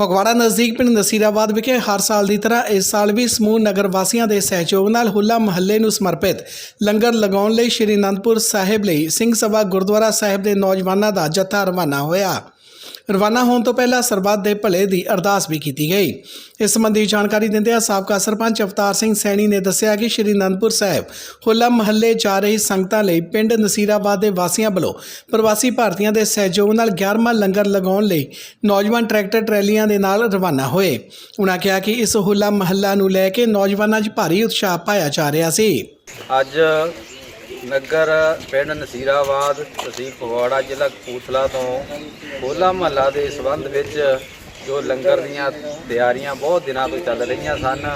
ਫਗਵਾੜਾ ਨਜ਼ਦੀਕ ਪਿੰਡ ਨਸੀਰਾਬਾਦ ਵਿਖੇ ਹਰ ਸਾਲ ਦੀ ਤਰ੍ਹਾਂ ਇਸ ਸਾਲ ਵੀ ਸਮੂਹ ਨਗਰ ਵਾਸੀਆਂ ਦੇ ਸਹਿਯੋਗ ਨਾਲ ਹੁੱਲਾ ਮਹੱਲੇ ਨੂੰ ਸਮਰਪਿਤ ਲੰਗਰ ਲਗਾਉਣ ਲਈ ਸ਼੍ਰੀ ਅਨੰਦਪੁਰ ਸਾਹਿਬ ਲਈ ਸਿੰਘ ਸਭਾ ਗੁਰਦੁਆਰਾ ਸਾਹਿਬ ਦੇ ਨੌਜਵਾਨਾਂ ਦਾ ਜੱਥਾ ਰਵਾਨਾ ਹੋਇਆ। ਰਵਾਨਾ ਹੋਣ ਤੋਂ ਪਹਿਲਾਂ ਸਰਬੱਤ ਦੇ ਭਲੇ ਦੀ ਅਰਦਾਸ ਵੀ ਕੀਤੀ ਗਈ। ਇਸ ਸੰਬੰਧੀ ਜਾਣਕਾਰੀ ਦਿੰਦਿਆਂ ਸਾਬਕਾ ਸਰਪੰਚ ਅਵਤਾਰ ਸਿੰਘ ਸੈਣੀ ਨੇ ਦੱਸਿਆ ਕਿ ਸ਼੍ਰੀ ਅਨੰਦਪੁਰ ਸਾਹਿਬ ਹੋਲਾ ਮਹੱਲੇ ਜਾ ਰਹੀ ਸੰਗਤਾਂ ਲਈ ਪਿੰਡ ਨਸੀਰਾਬਾਦ ਦੇ ਵਾਸੀਆਂ ਵੱਲੋਂ ਪ੍ਰਵਾਸੀ ਭਾਰਤੀਆਂ ਦੇ ਸਹਿਯੋਗ ਨਾਲ 11ਵਾਂ ਲੰਗਰ ਲਗਾਉਣ ਲਈ ਨੌਜਵਾਨ ਟਰੈਕਟਰ ਟਰੈਲੀਆਂ ਦੇ ਨਾਲ ਰਵਾਨਾ ਹੋਏ। ਉਨ੍ਹਾਂ ਕਿਹਾ ਕਿ ਇਸ ਹੋਲਾ ਮਹੱਲਾ ਨੂੰ ਲੈ ਕੇ ਨੌਜਵਾਨਾਂ 'ਚ ਭਾਰੀ ਉਤਸ਼ਾਹ ਪਾਇਆ ਜਾ ਰਿਹਾ ਸੀ। ਅੱਜ ਨਗਰ, ਪਿੰਡ ਨਸੀਰਾਬਾਦ, ਤਹਿਸੀਲ ਫਗਵਾੜਾ, ਜ਼ਿਲ੍ਹਾ ਕਪੂਰਥਲਾ ਤੋਂ ਹੋਲਾ ਮਹੱਲਾ ਦੇ ਸਬੰਧ ਵਿੱਚ ਜੋ ਲੰਗਰ ਦੀਆਂ ਤਿਆਰੀਆਂ ਬਹੁਤ ਦਿਨਾਂ ਤੋਂ ਚੱਲ ਰਹੀਆਂ ਸਨ,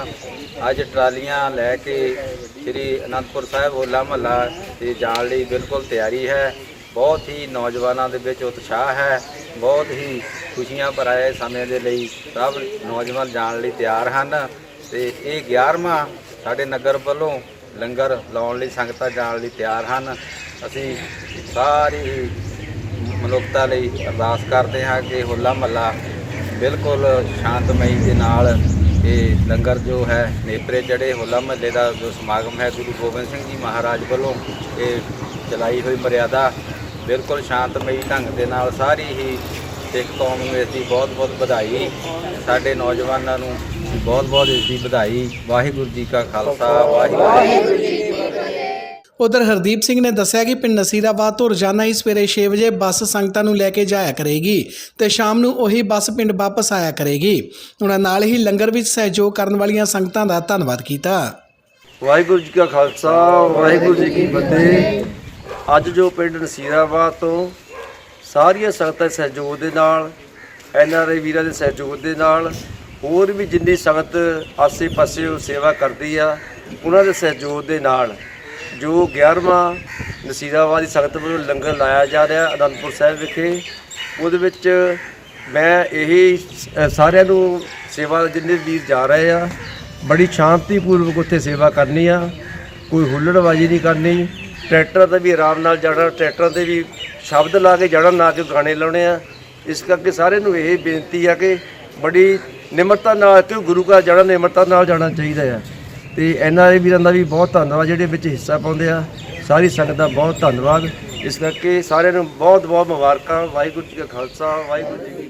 ਅੱਜ ਟਰਾਲੀਆਂ ਲੈ ਕੇ ਸ੍ਰੀ ਅਨੰਦਪੁਰ ਸਾਹਿਬ ਹੋਲਾ ਮਹੱਲਾ ਤੇ ਜਾਣ ਲਈ ਬਿਲਕੁਲ ਤਿਆਰੀ ਹੈ। ਬਹੁਤ ਹੀ ਨੌਜਵਾਨਾਂ ਦੇ ਵਿੱਚ ਉਤਸ਼ਾਹ ਹੈ। ਬਹੁਤ ਹੀ ਖੁਸ਼ੀਆਂ ਭਰਾਏ ਸਮੇਂ ਦੇ ਲਈ ਸਭ ਨੌਜਵਾਨ ਜਾਣ ਲਈ ਤਿਆਰ ਹਨ। ਤੇ ਇਹ 11ਵਾਂ ਸਾਡੇ ਨਗਰ ਵੱਲੋਂ ਲੰਗਰ ਲਾਉਣ ਲਈ, ਸੰਗਤਾਂ ਜਾਣ ਲਈ ਤਿਆਰ ਹਨ। ਅਸੀਂ ਸਾਰੀ ਮਨੁੱਖਤਾ ਲਈ ਅਰਦਾਸ ਕਰਦੇ ਹਾਂ ਕਿ ਹੋਲਾ ਮਹੱਲਾ ਬਿਲਕੁਲ ਸ਼ਾਂਤਮਈ ਦੇ ਨਾਲ ਇਹ ਲੰਗਰ ਜੋ ਹੈ, ਨੇਪਰੇ ਚੜੇ ਹੋਲਾ ਮਹੱਲੇ ਦਾ ਜੋ ਸਮਾਗਮ ਹੈ, ਗੁਰੂ ਗੋਬਿੰਦ ਸਿੰਘ ਜੀ ਮਹਾਰਾਜ ਵੱਲੋਂ ਇਹ ਚਲਾਈ ਹੋਈ ਮਰਿਆਦਾ ਬਿਲਕੁਲ ਸ਼ਾਂਤਮਈ ਢੰਗ ਦੇ ਨਾਲ ਸਾਰੀ ਹੀ ਸਿੱਖ ਕੌਮ ਨੂੰ ਇਸ ਦੀ ਬਹੁਤ ਬਹੁਤ ਵਧਾਈ। ਸਾਡੇ ਨੌਜਵਾਨਾਂ ਨੂੰ ਬਹੁਤ ਬਹੁਤ ਇਸ ਦੀ ਵਧਾਈ। ਵਾਹਿਗੁਰੂ ਜੀ ਕਾ ਖਾਲਸਾ ਵਾਹਿਗੁਰੂ ਜੀ ਕੀ ਫਤਿਹ। ਉਧਰ ਹਰਦੀਪ ਸਿੰਘ ਨੇ ਦੱਸਿਆ ਕਿ ਪਿੰਡ ਨਸੀਰਾਬਾਦ ਤੋਂ ਰੋਜ਼ਾਨਾ ਹੀ ਸਵੇਰੇ 6 ਵਜੇ ਬੱਸ ਸੰਗਤਾਂ ਨੂੰ ਲੈ ਕੇ ਜਾਇਆ ਕਰੇਗੀ ਤੇ ਸ਼ਾਮ ਨੂੰ ਉਹੀ ਬੱਸ ਪਿੰਡ ਵਾਪਸ ਆਇਆ ਕਰੇਗੀ। ਉਹਨਾਂ ਨਾਲ ਹੀ ਲੰਗਰ ਵਿੱਚ ਸਹਿਯੋਗ ਕਰਨ ਵਾਲੀਆਂ ਸੰਗਤਾਂ ਦਾ ਧੰਨਵਾਦ ਕੀਤਾ। ਵਾਹਿਗੁਰੂ ਜੀ ਕਾ ਖਾਲਸਾ ਵਾਹਿਗੁਰੂ ਜੀ ਕੀ ਫਤਿਹ। ਅੱਜ ਜੋ ਪਿੰਡ ਨਸੀਰਾਬਾਦ ਤੋਂ ਸਾਰੀਆਂ ਸੰਗਤਾਂ ਦੇ ਸਹਿਯੋਗ ਦੇ ਨਾਲ ਐੱਨ ਆਰ ਆਈ ਵੀਰਾਂ ਦੇ ਸਹਿਯੋਗ ਦੇ ਨਾਲ, ਹੋਰ ਵੀ ਜਿੰਨੀ ਸੰਗਤ ਆਸੇ-ਪਾਸੇ ਉਹ ਸੇਵਾ ਕਰਦੀ ਆ, ਉਹਨਾਂ ਦੇ ਸਹਿਯੋਗ ਦੇ ਨਾਲ, ਜੋ 11ਵਾਂ ਨਸੀਰਾਬਾਦ ਦੀ ਸੰਗਤ ਵੱਲੋਂ ਲੰਗਰ ਲਾਇਆ ਜਾ ਰਿਹਾ ਅਨੰਦਪੁਰ ਸਾਹਿਬ ਵਿਖੇ, ਉਹਦੇ ਵਿੱਚ ਮੈਂ ਇਹ ਸਾਰਿਆਂ ਨੂੰ ਸੇਵਾ ਜਿੰਨੇ ਵੀਰ ਜਾ ਰਹੇ ਆ, ਬੜੀ ਸ਼ਾਂਤੀਪੂਰਵਕ ਉੱਥੇ ਸੇਵਾ ਕਰਨੀ ਆ, ਕੋਈ ਹੁੱਲੜਬਾਜੀ ਨਹੀਂ ਕਰਨੀ ਟਰੈਕਟਰਾਂ ਤੇ ਵੀ ਆਰਾਮ ਨਾਲ ਜਾਣਾ, ਟਰੈਕਟਰਾਂ ਤੇ ਵੀ ਸ਼ਬਦ ਲਾ ਕੇ ਜਾਣਾ, ਨਾ ਕਿ ਗਾਣੇ ਲਾਉਣੇ ਆ। ਇਸ ਕਰਕੇ ਸਾਰਿਆਂ ਨੂੰ ਇਹ ਬੇਨਤੀ ਆ ਕਿ ਬੜੀ ਨਿਮਰਤਾ ਨਾਲ ਕਿ ਗੁਰੂ ਘਰ ਜਾਣਾ, ਨਿਮਰਤਾ ਨਾਲ ਜਾਣਾ ਚਾਹੀਦਾ ਆ। ਤੇ ਆਰ ਦੇ ਵੀਰਾਂ ਦਾ ਵੀ ਬਹੁਤ ਧੰਨਵਾਦ, ਜਿਹੜੇ ਵਿੱਚ ਹਿੱਸਾ ਪਾਉਂਦੇ ਆ। ਸਾਰੀ ਸੰਗਤ ਦਾ ਬਹੁਤ ਧੰਨਵਾਦ। ਇਸ ਕਰਕੇ ਸਾਰਿਆਂ ਨੂੰ ਬਹੁਤ ਬਹੁਤ ਮੁਬਾਰਕਾਂ। ਵਾਹਿਗੁਰੂ ਜੀ ਕਾ ਖਾਲਸਾ, ਵਾਹਿਗੁਰੂ ਜੀ